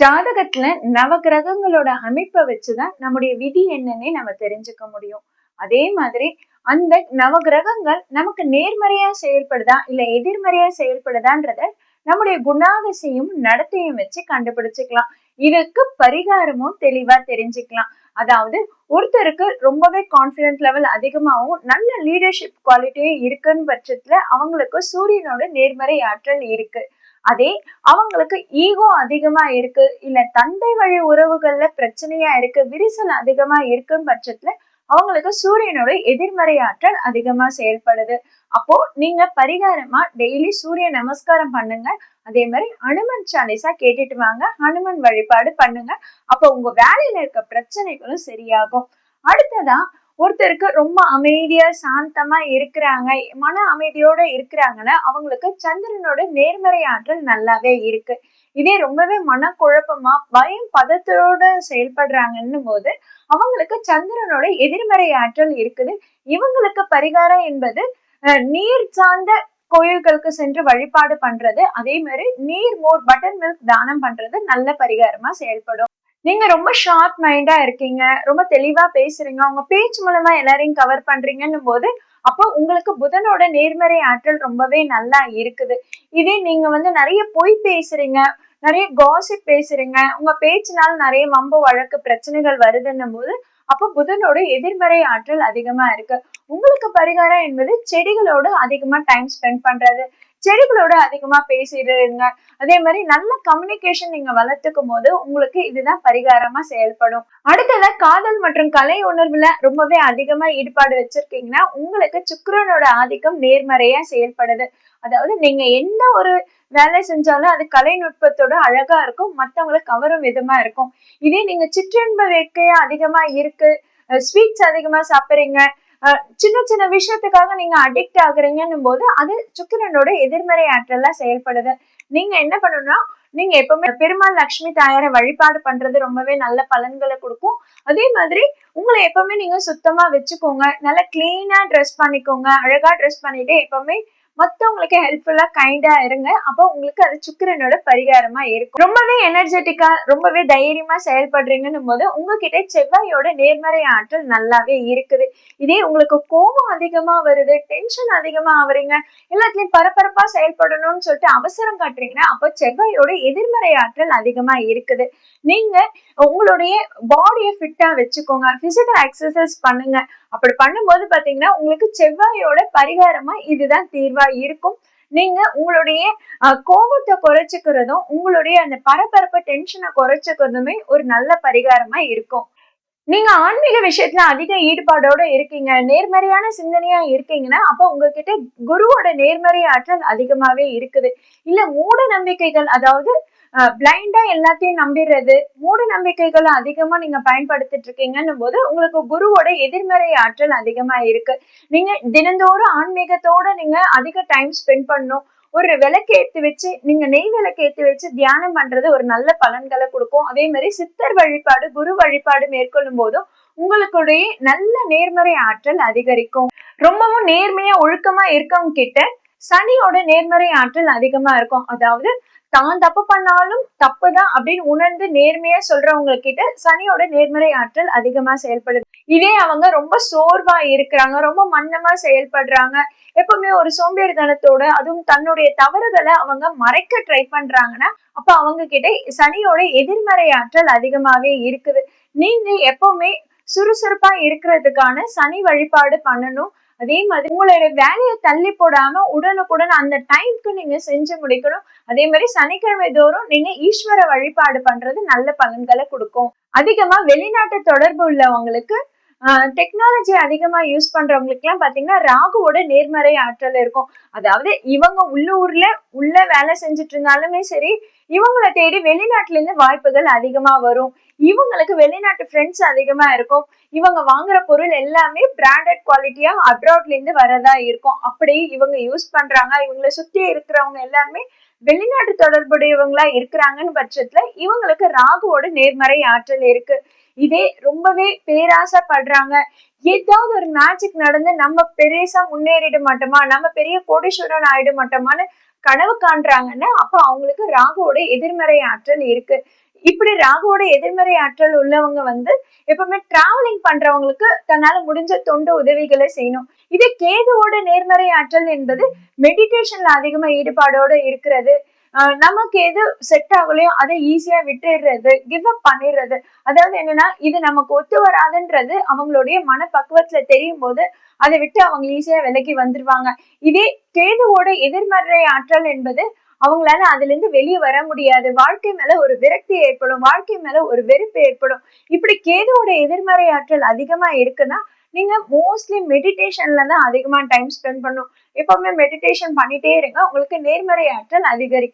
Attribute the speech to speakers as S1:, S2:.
S1: ஜாதகத்துல நவகிரகங்களோட அமைப்பை வச்சுதான் நம்முடைய விதி என்னன்னே நம்ம தெரிஞ்சுக்க முடியும். அதே மாதிரி அந்த நவகிரகங்கள் நமக்கு நேர்மறையா செயல்படுதா இல்ல எதிர்மறையா செயல்படுதான்றத நம்முடைய குணாதிசையும் நடத்தையும் வச்சு கண்டுபிடிச்சுக்கலாம். இதுக்கு பரிகாரமும் தெளிவா தெரிஞ்சுக்கலாம். அதாவது ஒருத்தருக்கு ரொம்பவே கான்பிடன்ட் லெவல் அதிகமாகவும் நல்ல லீடர்ஷிப் குவாலிட்டியும் இருக்குன்னு பட்சத்துல அவங்களுக்கு சூரியனோட நேர்மறை ஆற்றல் இருக்கு. அதே அவங்களுக்கு ஈகோ அதிகமா இருக்கு இல்ல தந்தை வழி உறவுகள்ல பிரச்சனையா இருக்கு விரிசல் அதிகமா இருக்குன்னு பட்சத்துல அவங்களுக்கு சூரியனோட எதிர்மறை ஆற்றல் அதிகமா செயல்படுது. அப்போ நீங்க பரிகாரமா டெய்லி சூரிய நமஸ்காரம் பண்ணுங்க. அதே மாதிரி ஹனுமன் சாலிசா கேட்டுட்டு வாங்க. ஹனுமன் வழிபாடு பண்ணுங்க. அப்போ உங்க வேலையில இருக்க பிரச்சனைகளும் சரியாகும். அடுத்ததா ஒருத்தருக்கு ரொம்ப அமைதியா சாந்தமா இருக்கிறாங்க மன அமைதியோட இருக்கிறாங்கன்னா அவங்களுக்கு சந்திரனோட நேர்மறை ஆற்றல் நல்லாவே இருக்கு. இதே ரொம்பவே மனக்குழப்பமா பயம் பதத்தோட செயல்படுறாங்கன்னு போது அவங்களுக்கு சந்திரனோட எதிர்மறை ஆற்றல் இருக்குது. இவங்களுக்கு பரிகாரம் என்பது நீர் சார்ந்த கோயில்களுக்கு சென்று வழிபாடு பண்றது அதே மாதிரி நீர் மோர் பட்டர் மில்க் தானம் பண்றது நல்ல பரிகாரமா செயல்படும். நீங்க ரொம்ப ஷார்ப் மைண்டா இருக்கீங்க ரொம்ப தெளிவா பேசுறீங்க உங்க பேச்சு மூலமா எல்லாரையும் கவர் பண்றீங்கன்னும் போது அப்போ உங்களுக்கு புதனோட நேர்மறை ஆற்றல் ரொம்பவே நல்லா இருக்குது. இதே நீங்க வந்து நிறைய பொய் பேசுறீங்க நிறைய காசிப் பேசுறீங்க உங்க பேச்சினால நிறைய வம்பு வழக்கு பிரச்சனைகள் வருதுன்னும் போது அப்போ புதனோட எதிர்மறை ஆற்றல் அதிகமா இருக்கு. உங்களுக்கு பரிகாரம் என்பது செடிகளோட அதிகமா டைம் ஸ்பெண்ட் பண்றது செடிகளோட அதிகமா பேசிடுங்க. அதே மாதிரி நல்ல கம்யூனிகேஷன் நீங்க வளர்த்துக்கும் போது உங்களுக்கு இதுதான் பரிகாரமா செயல்படும். அடுத்ததா காதல் மற்றும் கலை உணர்வுல ரொம்பவே அதிகமா ஈடுபாடு வச்சிருக்கீங்கன்னா உங்களுக்கு சுக்கரனோட ஆதிக்கம் நேர்மறையா செயல்படுது. அதாவது நீங்க எந்த ஒரு வேலை செஞ்சாலும் அது கலைநுட்பத்தோட அழகா இருக்கும் மத்தவங்களை கவரும் விதமா இருக்கும். இதே நீங்க சிற்றின்ப வேட்கையா அதிகமா இருக்கு ஸ்வீட்ஸ் அதிகமா சாப்பிடுறீங்க சின்ன சின்ன விஷயத்துக்காக நீங்க அடிக்ட் ஆகுறீங்கன்னும் போது அது சுக்கிரனோட எதிர்மறை ஆற்றலா செயல்படுது. நீங்க என்ன பண்ணணும்னா நீங்க எப்பவுமே பெருமாள் லட்சுமி தாயாரை வழிபாடு பண்றது ரொம்பவே நல்ல பலன்களை கொடுக்கும். அதே மாதிரி உங்களை எப்பவுமே நீங்க சுத்தமா வச்சுக்கோங்க. நல்லா கிளீனா ட்ரெஸ் பண்ணிக்கோங்க. அழகா ட்ரெஸ் பண்ணிட்டு எப்பவுமே மற்றவங்களுக்கு ஹெல்ப்ஃபுல்லா கைண்டா இருங்க. அப்போ உங்களுக்கு அது சுக்கிரனோட பரிகாரமா இருக்கும். ரொம்பவே எனர்ஜெட்டிக்கா ரொம்பவே தைரியமா செயல்படுறீங்கன்னும் போது உங்ககிட்ட செவ்வாயோட நேர்மறை ஆற்றல் நல்லாவே இருக்குது. இதே உங்களுக்கு கோபம் அதிகமா வருது டென்ஷன் அதிகமா ஆகுறீங்க எல்லாத்துலயும் பரபரப்பா செயல்படணும்னு சொல்லிட்டு அவசரம் காட்டுறீங்கன்னா அப்போ செவ்வாயோட எதிர்மறை ஆற்றல் அதிகமா இருக்குது. நீங்க உங்களுடைய பாடியை ஃபிட்டா வச்சுக்கோங்க. பிசிக்கல் எக்ஸசைஸ் பண்ணுங்க. அப்படி பண்ணும்போது பாத்தீங்கன்னா உங்களுக்கு செவ்வாயோட பரிகாரமா இதுதான் தீர்வா இருக்கும். நீங்க உங்களுடைய கோபத்தை குறைச்சிக்கிறதும் உங்களுடைய அந்த பரபரப்பு டென்ஷனை குறைச்சிக்கிறதுமே ஒரு நல்ல பரிகாரமா இருக்கும். நீங்க ஆன்மீக விஷயத்துல அதிக ஈடுபாடோட இருக்கீங்க நேர்மறையான சிந்தனையா இருக்கீங்கன்னா அப்ப உங்ககிட்ட குருவோட நேர்மறை ஆற்றல் அதிகமாவே இருக்குது. இல்ல மூட நம்பிக்கைகள் அதாவது பிளைண்டா எல்லாத்தையும் நம்பிடுறது மூட நம்பிக்கைகளை அதிகமா நீங்க பயன்படுத்திட்டு இருக்கீங்கன்னும் போது உங்களுக்கு குருவோட எதிர்மறை ஆற்றல் அதிகமா இருக்கு. நீங்க தினந்தோறும் ஆன்மீகத்தோட நீங்க அதிக டைம் ஸ்பெண்ட் பண்ணும் ஒரு விளக்கு ஏற்றி வச்சு நீங்க நெய் விளக்கு ஏற்றி வச்சு தியானம் பண்றது ஒரு நல்ல பலன்களை கொடுக்கும். அதே மாதிரி சித்தர் வழிபாடு குரு வழிபாடு மேற்கொள்ளும் போதும் உங்களுக்குடைய நல்ல நேர்மறை ஆற்றல் அதிகரிக்கும். ரொம்பவும் நேர்மையா ஒழுக்கமா இருக்கவங்க கிட்ட சனியோட நேர்மறை ஆற்றல் அதிகமா இருக்கும். அதாவது தான் தப்பு பண்ணாலும் தப்பு தான் அப்படின்னு உணர்ந்து நேர்மையா சொல்றவங்க கிட்ட சனியோட நேர்மறை ஆற்றல் அதிகமா செயல்படுது. இதே அவங்க ரொம்ப சோர்வா இருக்கிறாங்க ரொம்ப மன்னமா செயல்படுறாங்க. எப்பவுமே ஒரு சோம்பேறித்தனத்தோட அதுவும் தன்னுடைய தவறுகளை அவங்க மறைக்க ட்ரை பண்றாங்கன்னா அப்ப அவங்க கிட்ட சனியோட எதிர்மறை ஆற்றல் அதிகமாவே இருக்குது. நீங்க எப்பவுமே சுறுசுறுப்பா இருக்கிறதுக்கான சனி வழிபாடு பண்ணணும். அதே மாதிரி உங்களுடைய வேலையை தள்ளி போடாம உடனுக்குடன் அந்த டைம்க்கு நீங்க செஞ்சு முடிக்கணும். அதே மாதிரி சனிக்கிழமை தோறும் நீங்க ஈஸ்வர வழிபாடு பண்றது நல்ல பலன்களை கொடுக்கும். அதிகமா வெளிநாட்டு தொடர்பு உள்ளவங்களுக்கு டெக்னாலஜி அதிகமா யூஸ் பண்றவங்களுக்கு எல்லாம் பாத்தீங்கன்னா ராகுவோட நேர்மறை ஆற்றல் இருக்கும். அதாவது இவங்க உள்ளூர்ல உள்ள வேலை செஞ்சுட்டு இருந்தாலுமே சரி இவங்களை தேடி வெளிநாட்டுல இருந்து வாய்ப்புகள் அதிகமா வரும். இவங்களுக்கு வெளிநாட்டு ஃப்ரெண்ட்ஸ் அதிகமா இருக்கும். இவங்க வாங்குற பொருள் எல்லாமே பிராண்டட் குவாலிட்டியா அப்ராட்ல இருந்து வரதா இருக்கும். அப்படி இவங்க யூஸ் பண்றாங்க. இவங்களை சுத்தி இருக்கிறவங்க எல்லாருமே வெளிநாட்டு தொடர்புடையவங்களா இருக்கிறாங்கன்னு பட்சத்துல இவங்களுக்கு ராகுவோட நேர்மறை ஆற்றல் இருக்கு. இதே ரொம்பவே பேராசைப்படுறாங்க. ஏதாவது ஒரு மேஜிக் நடந்து நம்ம பெருசா முன்னேறிட மாட்டோமா? நம்ம பெரிய கோடீஸ்வரன் ஆயிட மாட்டோமான்னு கனவு காண்றாங்கன்னா அப்ப அவங்களுக்கு ராகுவோட எதிர்மறை ஆற்றல் இருக்கு. இப்படி ராகுவோட எதிர்மறை ஆற்றல் உள்ளவங்க வந்து எப்பவுமே டிராவலிங் பண்றவங்களுக்கு தன்னால முடிஞ்ச தொண்டு உதவிகளை செய்யணும். இதே கேதுவோட நேர்மறை ஆற்றல் என்பது மெடிடேஷன்ல அதிகமா ஈடுபாடோட இருக்கிறது. நமக்கு எது செட் ஆகலையோ அதை ஈஸியா விட்டுடுறது கிவ் அப் பண்ணிடுறது. அதாவது என்னன்னா இது நமக்கு ஒத்து வராதுன்றது அவங்களுடைய மனப்பக்குவத்துல தெரியும் போது அதை விட்டு அவங்க ஈஸியா விலக்கி வந்துருவாங்க. இதே கேதுவோட எதிர்மறை ஆற்றல் என்பது அவங்களால அதுல இருந்து வெளியே வர முடியாது. வாழ்க்கை மேல ஒரு விரக்தி ஏற்படும். வாழ்க்கை மேல ஒரு வெறுப்பு ஏற்படும். இப்படி கேதுவோட எதிர்மறை ஆற்றல் அதிகமா இருக்குன்னா நீங்க மோஸ்ட்லி மெடிடேஷன்ல தான் அதிகமா டைம் ஸ்பெண்ட் பண்ணும். எப்பவுமே மெடிடேஷன் பண்ணிட்டே இருங்க. உங்களுக்கு நேர்மறை ஆற்றல் அதிகரிக்கும்.